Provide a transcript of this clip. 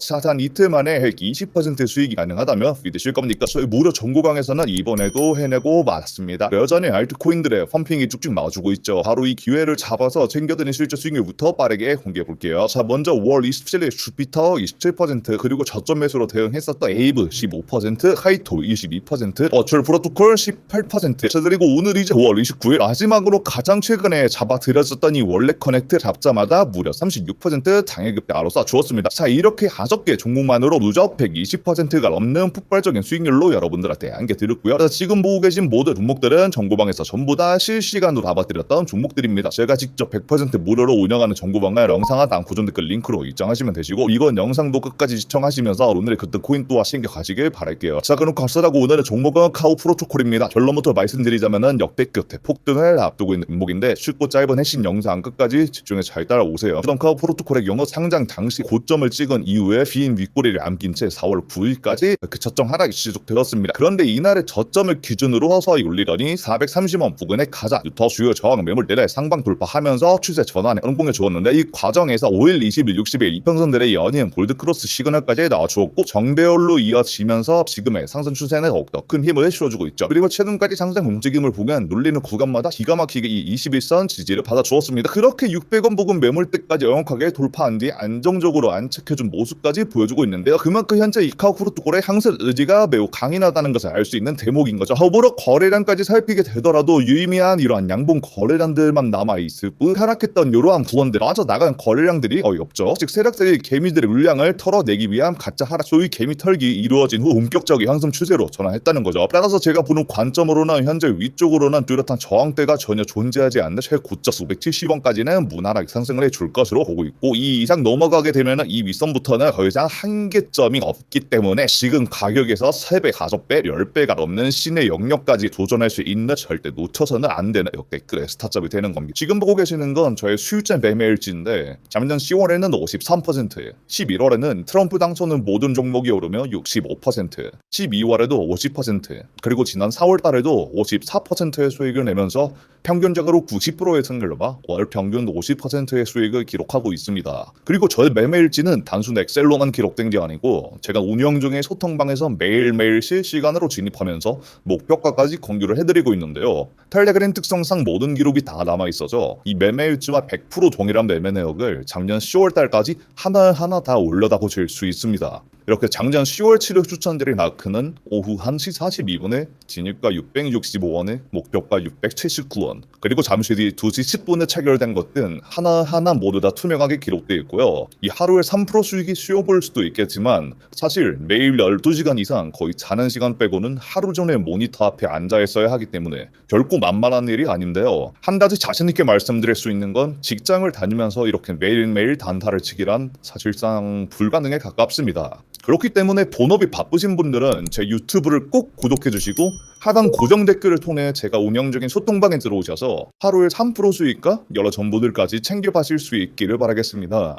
사단 이틀 만에 헬기 20% 수익이 가능하다며 믿으실 겁니까? 저희 무료 전고강에서는 이번에도 해내고 말았습니다. 여전히 알트코인들의 펌핑이 쭉쭉 나와주고 있죠. 바로 이 기회를 잡아서 챙겨드린 실제 수익률부터 빠르게 공개해볼게요. 자 먼저 5월 27일 슈피터 27% 그리고 저점 매수로 대응했었던 에이브 15% 하이토 22% 어출 프로토콜 18%자 그리고 오늘 이제 5월 29일 마지막으로 가장 최근에 잡아드렸었던 이 원래 커넥트 잡자마자 무려 36% 당일급대 아로 쏴주었습니다. 자 이렇게 한 5개 종목만으로 누적 120%가 넘는 폭발적인 수익률로 여러분들한테 안겨드렸고요. 그래서 지금 보고 계신 모든 종목들은 정보방에서 전부 다 실시간으로 잡아드렸던 종목들입니다. 제가 직접 100% 무료로 운영하는 정보방과 영상 하단 고정 댓글 링크로 입장하시면 되시고 이건 영상도 끝까지 시청하시면서 오늘의 그때 코인 또한 챙겨가시길 바랄게요. 자 그럼 감사하고 오늘의 종목은 카우 프로초콜입니다. 결론부터 말씀드리자면 역대급 대폭등을 앞두고 있는 종목인데 쉽고 짧은 핵심 영상 끝까지 집중해 잘 따라오세요. 그럼 카우 프로토콜의 영업 상장 당시 고점을 찍은 이후에 빈 윗꼬리를 안긴 채 4월 9일까지 그 저점 하락이 지속되었습니다. 그런데 이날의 저점을 기준으로 서서히 올리더니 430원 부근에 가장 더 주요 저항 매물대를 상방 돌파하면서 추세 전환에 응봉해 주었는데 이 과정에서 5일, 20일, 60일 이평선들의 연이은 골드크로스 시그널까지 나와주었고 정배열로 이어지면서 지금의 상승 추세는 더욱더 큰 힘을 실어주고 있죠. 그리고 최근까지 상승 움직임을 보면 눌리는 구간마다 기가 막히게 이 21선 지지를 받아주었습니다. 그렇게 600원 부근 매물대까지 정확하게 돌파한 뒤 안정적으로 안착해준 모습까지 보여주고 있는데요. 그만큼 현재 이카우 프로토콜의 항상 의지가 매우 강인하다는 것을 알 수 있는 대목인 거죠. 허브로 거래량까지 살피게 되더라도 유의미한 이러한 양봉 거래량들만 남아있을 뿐 하락했던 이러한 구원들 빠져 나간 거래량들이 거의 없죠. 즉 세력들이 개미들의 물량을 털어내기 위한 가짜 하락 소위 개미 털기 이루어진 후 본격적인 상승 추세로 전환했다는 거죠. 따라서 제가 보는 관점으로는 현재 위쪽으로는 뚜렷한 저항대가 전혀 존재하지 않는 최고점 570원까지는 무난하게 상승을 해줄 것으로 보고 있고 이 이상 넘어가게 되면 이 윗선부터는 더 이상 한계점이 없기 때문에 지금 가격에서 3배, 5배, 10배가 넘는 신의 영역까지 도전할 수 있는 절대 놓쳐서는 안 되는 역대급의 스타점이 되는 겁니다. 지금 보고 계시는 건 저의 수요자 매매일지인데 작년 10월에는 53%, 11월에는 트럼프 당선은 모든 종목이 오르며 65%, 12월에도 50%, 그리고 지난 4월 달에도 54%의 수익을 내면서 평균적으로 90%의 승률과 월 평균 50%의 수익을 기록하고 있습니다. 그리고 저의 매매일지는 단순 엑셀로 만 기록된 게 아니고 제가 운영 중에 소통방에서 매일매일 실시간으로 진입하면서 목표가까지 공유를 해드리고 있는데요. 텔레그램 특성상 모든 기록이 다 남아있어서 이 매매일지와 100% 동일한 매매 내역을 작년 10월 달까지 하나하나 다 올려다 보실 수 있습니다. 이렇게 작년 10월 7일 추천드린 아크는 오후 1시 42분에 진입가 665원에 목표가 679원 그리고 잠시 뒤 2시 10분에 체결된 것은 하나하나 모두 다 투명하게 기록되어 있고요. 이 하루에 3% 수익이 쉬워 보일 수도 있겠지만 사실 매일 12시간 이상 거의 자는 시간 빼고는 하루 종일 모니터 앞에 앉아 있어야 하기 때문에 결코 만만한 일이 아닌데요. 한 가지 자신 있게 말씀드릴 수 있는 건 직장을 다니면서 이렇게 매일매일 단타를 치기란 사실상 불가능에 가깝습니다. 그렇기 때문에 본업이 바쁘신 분들은 제 유튜브를 꼭 구독해 주시고 하단 고정 댓글을 통해 제가 운영 중인 소통방에 들어오셔서 하루에 3% 수익과 여러 정보들까지 챙겨 가실 수 있기를 바라겠습니다.